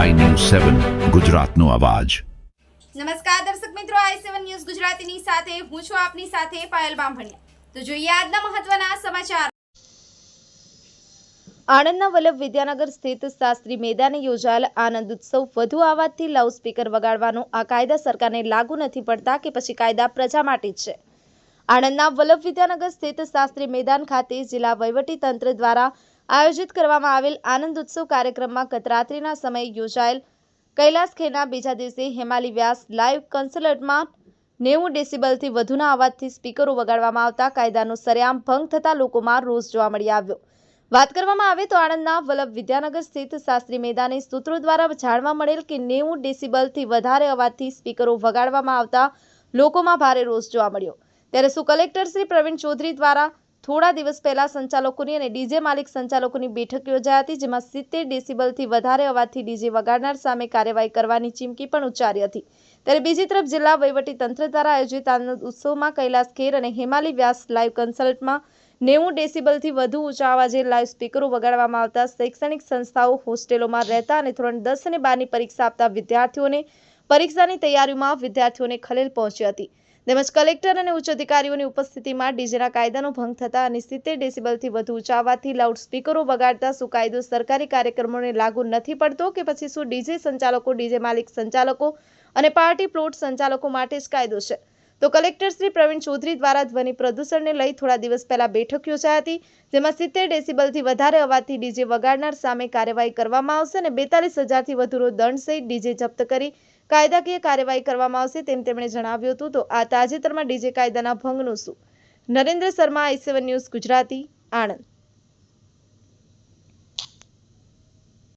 સેવન ગુજરાતનો અવાજ. નમસ્કાર દર્શક મિત્રો આઈ સેવન ન્યૂઝ ગુજરાતીની સાથે હું છું આપની સાથે પાયલ બામભણિયા. તો જોઈએ આજના મહત્વના સમાચાર. આણંદના વલ્લભ વિદ્યાનગર સ્થિત શાસ્ત્રી મેદાને યોજાયેલ આનંદ ઉત્સવ વધુ આવાજથી લાઉડસ્પીકર વગાડવાનો આ કાયદા સરકારને લાગુ નથી પડતા કે પછી કાયદા પ્રજા માટે જ છે. આણંદના વલ્લભ વિદ્યાનગર સ્થિત શાસ્ત્રી મેદાન ખાતે જિલ્લા વહીવટી તંત્ર દ્વારા આયોજિત કરવામાં આવેલ આનંદ ઉત્સવ કાર્યક્રમમાં ગતરાત્રિના સમયે યોજાયેલ કૈલાસ ખેરના બીજા દિવસે હેમાલી વ્યાસ લાઈવ કન્સર્ટમાં નેવું ડેસિબલથી વધુના અવાજથી સ્પીકરો વગાડવામાં આવતા કાયદાનો સરેઆમ ભંગ થતા લોકોમાં રોષ જોવા મળી આવ્યો. વાત કરવામાં આવે તો આણંદના વલ્લભ વિદ્યાનગર સ્થિત શાસ્ત્રી મેદાને સૂત્રો દ્વારા જાણવા મળેલ કે નેવું ડેસિબલથી વધારે અવાજથી સ્પીકરો વગાડવામાં આવતા લોકોમાં ભારે રોષ જોવા મળ્યો. ત્યારે શું કલેક્ટર શ્રી પ્રવીણ ચૌધરી દ્વારા થોડા દિવસ પહેલા સંચાલકોની અને ડીજે માલિક સંચાલકોની બેઠક યોજાઈ હતી, જેમાં સિત્તેર ડેસિબલથી વધારે અવાજથી ડીજે વગાડનાર સામે કાર્યવાહી કરવાની ચીમકી પણ ઉચ્ચારી હતી. ત્યારે બીજી તરફ જિલ્લા તંત્ર દ્વારા આયોજિત આનંદ ઉત્સવમાં કૈલાસ ખેર અને હેમાલી વ્યાસ લાઈવ કન્સલ્ટમાં નેવું ડેસિબલથી વધુ ઊંચા અવાજે લાઈવ સ્પીકરો વગાડવામાં આવતા શૈક્ષણિક સંસ્થાઓ હોસ્ટેલોમાં રહેતા અને ધોરણ દસ અને બારની પરીક્ષા આપતા વિદ્યાર્થીઓને પરીક્ષાની તૈયારીમાં વિદ્યાર્થીઓને ખલેલ પહોંચી હતી. તેમજ કલેક્ટર અને ઉચ્ચ અધિકારીઓની ઉપસ્થિતિમાં ડીજેના કાયદાનો ભંગ થતા અને સિત્તેર ડેસિબલથી વધુ ઊંચા લાઉડસ્પીકરો લાઉડ સ્પીકરો વગાડતા શું કાયદો સરકારી કાર્યક્રમોને લાગુ નથી પડતો કે પછી શું ડીજે સંચાલકો, ડીજે માલિક સંચાલકો અને પાર્ટી પ્લોટ સંચાલકો માટે જ કાયદો છે? તો કલેક્ટર શ્રી પ્રવીણ ચૌધરી દ્વારા ધ્વનિ પ્રદૂષણને લઈ થોડા દિવસ પહેલા બેઠક યોજાઈ હતી, જેમાં સિત્તેર ડેસિબલથી વધારે અવાજથી ડીજે વગાડનાર સામે કાર્યવાહી કરવામાં આવશે અને બેતાલીસ હજારથી વધુનો દંડ સહિત ડીજે જપ્ત કરી કાયદાકીય કાર્યવાહી કરવામાં આવશે તેમ તેમણે જણાવ્યું હતું. તો આ તાજેતરમાં ડીજે કાયદાના ભંગનું શું નરેન્દ્ર શર્મા, આઈ ન્યૂઝ, ગુજરાતી, આણંદ.